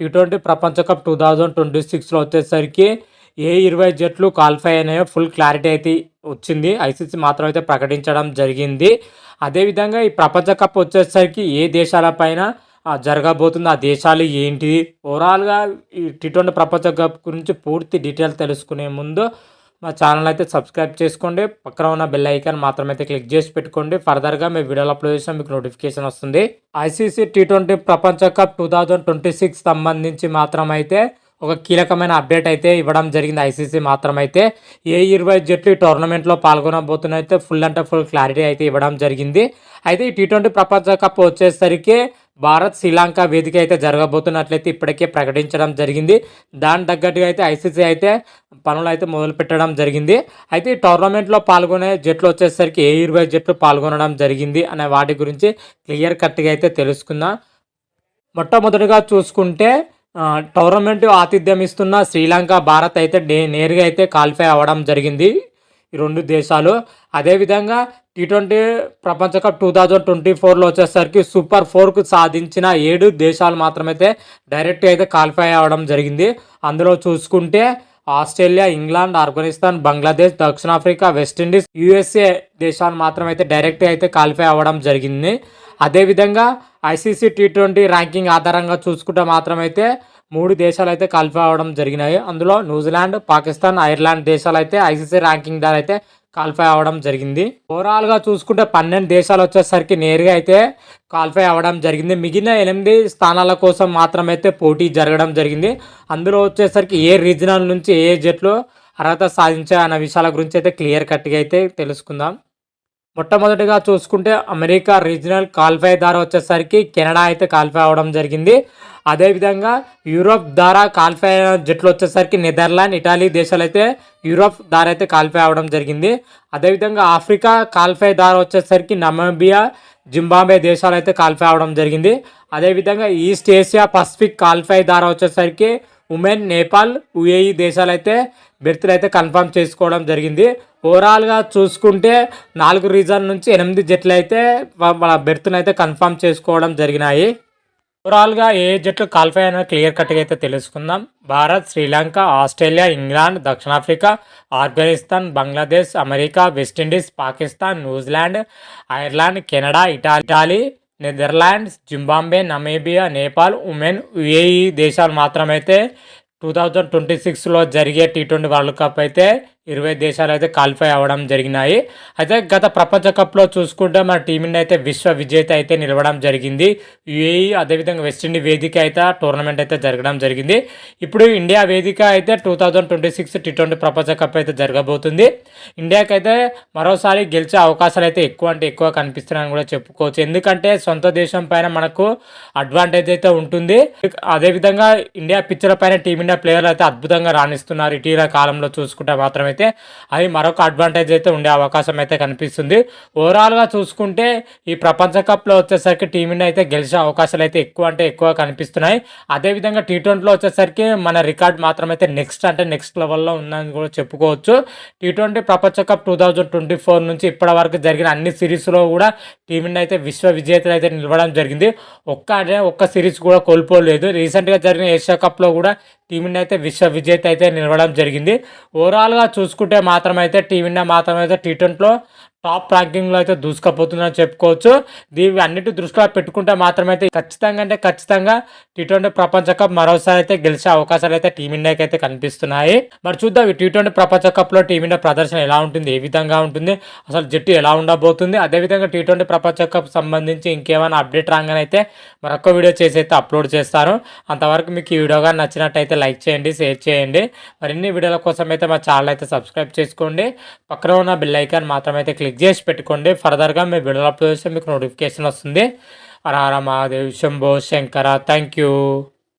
Tea twenty ప్రపంచ cup two thousand twenty సిక్స్లో వచ్చేసరికి ఏ ఇరవై జట్లు క్వాలిఫై అయినాయో ఫుల్ క్లారిటీ అయితే వచ్చింది. ఐసీసీ మాత్రం అయితే ప్రకటించడం జరిగింది. అదేవిధంగా ఈ ప్రపంచ కప్ వచ్చేసరికి ఏ దేశాలపైన జరగబోతుంది ఆ దేశాలు ఏంటి? ఓవరాల్గా ఈ టీ ట్వంటీ ప్రపంచ కప్ గురించి పూర్తి డీటెయిల్ తెలుసుకునే ముందు మా ఛానల్ అయితే సబ్స్క్రైబ్ చేసుకోండి. పక్కన ఉన్న బెల్ ఐకాన్ మాత్రమైతే క్లిక్ చేసి పెట్టుకోండి. ఫర్దర్గా మీ వీడియోలు అప్లోడ్ చేసిన మీకు నోటిఫికేషన్ వస్తుంది. ఐసీసీ టీ ట్వంటీ ప్రపంచ cup two thousand twenty six సంబంధించి మాత్రమైతే ఒక కీలకమైన అప్డేట్ అయితే ఇవ్వడం జరిగింది. ఐసీసీ మాత్రం అయితే ఏ ఇరవై జట్లు ఈ టోర్నమెంట్లో పాల్గొనబోతున్నైతే ఫుల్ అంటే ఫుల్ క్లారిటీ అయితే ఇవ్వడం జరిగింది. అయితే ఈ టీ ట్వంటీ ప్రపంచ కప్ వచ్చేసరికి భారత్ శ్రీలంక వేదిక అయితే జరగబోతున్నట్లయితే ఇప్పటికే ప్రకటించడం జరిగింది. దాని తగ్గట్టుగా అయితే ఐసీసీ అయితే పనులు అయితే మొదలు పెట్టడం జరిగింది. అయితే ఈ టోర్నమెంట్లో పాల్గొనే జట్లు వచ్చేసరికి ఏ ఇరవై జట్లు పాల్గొనడం జరిగింది అనే వాటి గురించి క్లియర్ కట్గా అయితే తెలుసుకుందాం. మొట్టమొదటిగా చూసుకుంటే టోర్నమెంట్ ఆతిథ్యం ఇస్తున్న శ్రీలంక భారత్ అయితే నే నేరుగా అయితే క్వాలిఫై అవ్వడం జరిగింది ఈ రెండు దేశాలు. అదేవిధంగా టీ ట్వంటీ ప్రపంచ కప్ టూ థౌజండ్ ట్వంటీ ఫోర్లో వచ్చేసరికి సూపర్ ఫోర్కు సాధించిన ఏడు దేశాలు మాత్రమైతే డైరెక్ట్గా అయితే క్వాలిఫై అవ్వడం జరిగింది. అందులో చూసుకుంటే ఆస్ట్రేలియా ఇంగ్లాండ్ ఆఫ్ఘనిస్తాన్ బంగ్లాదేశ్ దక్షిణాఫ్రికా వెస్టిండీస్ యుఎస్ఏ దేశాలు మాత్రమైతే డైరెక్ట్గా అయితే క్వాలిఫై అవ్వడం జరిగింది. అదేవిధంగా ఐసీసీ టీ ట్వంటీ ర్యాంకింగ్ ఆధారంగా చూసుకుంటే మాత్రమైతే మూడు దేశాలు అయితే క్వాలిఫై అవ్వడం జరిగినాయి. అందులో న్యూజిలాండ్ పాకిస్తాన్ ఐర్లాండ్ దేశాలు అయితే ఐసీసీ ర్యాంకింగ్ ద్వారా అయితే క్వాలిఫై అవ్వడం జరిగింది. ఓవరాల్గా చూసుకుంటే పన్నెండు దేశాలు వచ్చేసరికి నేరుగా అయితే క్వాలిఫై అవ్వడం జరిగింది. మిగిలిన ఎనిమిది స్థానాల కోసం మాత్రమైతే పోటీ జరగడం జరిగింది. అందులో వచ్చేసరికి ఏ రీజనల్ నుంచి ఏ జట్లు అర్హత సాధించాయి అన్న విషయాల గురించి అయితే క్లియర్ కట్గా అయితే తెలుసుకుందాం. మొట్టమొదటిగా చూసుకుంటే అమెరికా రీజనల్ క్వాలిఫై ద్వారా వచ్చేసరికి కెనడా అయితే క్వాలిఫై అవ్వడం జరిగింది. అదేవిధంగా యూరోప్ ద్వారా క్వాలిఫై అయిన జట్లు వచ్చేసరికి నెదర్లాండ్ ఇటాలీ దేశాలు అయితే యూరోప్ ద్వారా అయితే క్వాలిఫై అవ్వడం జరిగింది. అదేవిధంగా ఆఫ్రికా క్వాలిఫై ద్వారా వచ్చేసరికి నమీబియా జింబాబే దేశాలు అయితే క్వాలిఫై అవ్వడం జరిగింది అదేవిధంగా ఈస్ట్ ఏషియా పసిఫిక్ క్వాలిఫై ద్వారా వచ్చేసరికి ఉమెన్ నేపాల్ యుఏఈ దేశాలు అయితే బెర్త్లు అయితే కన్ఫర్మ్ చేసుకోవడం జరిగింది. ఓవరాల్గా చూసుకుంటే నాలుగు రీజన్ నుంచి ఎనిమిది జట్లు అయితే వాళ్ళ బెర్త్ను అయితే కన్ఫర్మ్ చేసుకోవడం జరిగినాయి. ఓవరాల్గా ఏ జట్లు క్వాలిఫై అయినా క్లియర్ కట్గా అయితే తెలుసుకుందాం. భారత్ శ్రీలంక ఆస్ట్రేలియా ఇంగ్లాండ్ దక్షిణాఫ్రికా Afghanistan Bangladesh America West Indies Pakistan New Zealand Ireland Canada ఇటా Italy Netherlands Zimbabwe Namibia Nepal Oman UAE దేశాలు మాత్రమైతే టూ థౌజండ్ ట్వంటీ సిక్స్లో జరిగే టీ ట్వంటీ వరల్డ్ కప్ అయితే ఇరవై దేశాలు అయితే క్వాలిఫై అవ్వడం జరిగినాయి. అయితే గత ప్రపంచ కప్లో చూసుకుంటే మన టీమిండియా అయితే విశ్వ విజేత అయితే నిలవడం జరిగింది. యుఏఈ అదేవిధంగా వెస్టిండీ వేదిక అయితే టోర్నమెంట్ అయితే జరగడం జరిగింది. ఇప్పుడు ఇండియా వేదిక అయితే two thousand twenty six T twenty ప్రపంచ కప్ అయితే జరగబోతుంది. ఇండియాకి అయితే మరోసారి గెలిచే అవకాశాలు అయితే ఎక్కువ అంటే ఎక్కువ కనిపిస్తున్నాయని కూడా చెప్పుకోవచ్చు. ఎందుకంటే సొంత దేశం పైన మనకు అడ్వాంటేజ్ అయితే ఉంటుంది. అదేవిధంగా ఇండియా పిచ్చర్ పైన టీమిండియా ప్లేయర్లు అయితే అద్భుతంగా రాణిస్తున్నారు. ఇటీవల కాలంలో చూసుకుంటే మాత్రమే అయితే అది మరొక అడ్వాంటేజ్ అయితే ఉండే అవకాశం అయితే కనిపిస్తుంది. ఓవరాల్గా చూసుకుంటే ఈ ప్రపంచ కప్లో వచ్చేసరికి టీమిండియా అయితే గెలిచే అవకాశాలు అయితే ఎక్కువ అంటే ఎక్కువ కనిపిస్తున్నాయి. అదేవిధంగా టీ ట్వంటీలో వచ్చేసరికి మన రికార్డ్ మాత్రం అయితే నెక్స్ట్ అంటే నెక్స్ట్ లెవెల్లో ఉందని కూడా చెప్పుకోవచ్చు. టీ ట్వంటీ ప్రపంచ cup two thousand twenty four నుంచి ఇప్పటి వరకు జరిగిన అన్ని సిరీస్లో కూడా టీమిండియా అయితే విశ్వ విజేతలు అయితే నిలవడం జరిగింది. ఒక్క అంటే ఒక్క సిరీస్ కూడా కోల్పోలేదు. రీసెంట్గా జరిగిన ఏషియా కప్లో కూడా టీమిండియా అయితే విశ్వ విజేత అయితే నిలవడం జరిగింది. ఓవరాల్గా చూసుకుంటే మాత్రమైతే టీమిండియా మాత్రమైతే టీ ట్వంటీలో టాప్ ర్యాంకింగ్లో అయితే దూసుకపోతుందని చెప్పుకోవచ్చు. దీవి అన్నిటి దృష్టిలో పెట్టుకుంటే మాత్రమైతే ఖచ్చితంగా అంటే ఖచ్చితంగా టీ ట్వంటీ ప్రపంచ కప్ మరోసారి అయితే గెలిచే అవకాశాలు అయితే టీమిండియాకి అయితే కనిపిస్తున్నాయి. మరి చూద్దాం ఈ టీ ట్వంటీ ప్రపంచ కప్లో టీమిండియా ప్రదర్శన ఎలా ఉంటుంది ఏ విధంగా ఉంటుంది అసలు జట్టు ఎలా ఉండబోతుంది అదేవిధంగా టీ ట్వంటీ ప్రపంచ కప్ సంబంధించి ఇంకేమైనా అప్డేట్ రాగానే అయితే మరొక వీడియో చేసి అయితే అప్లోడ్ చేస్తాను అంతవరకు మీకు ఈ వీడియో కానీ నచ్చినట్టయితే లైక్ చేయండి షేర్ చేయండి. మరిన్ని వీడియోల కోసం అయితే మా ఛానల్ అయితే సబ్స్క్రైబ్ చేసుకోండి. పక్కన ఉన్న బెల్ ఐకాన్ మాత్రం అయితే క్లిక్ చేసి పెట్టుకోండి. ఫర్దర్గా మేము వీడియోలు అప్లోడ్ చేస్తే మీకు నోటిఫికేషన్ వస్తుంది. Hara Mahadev Shambho Shankara thank you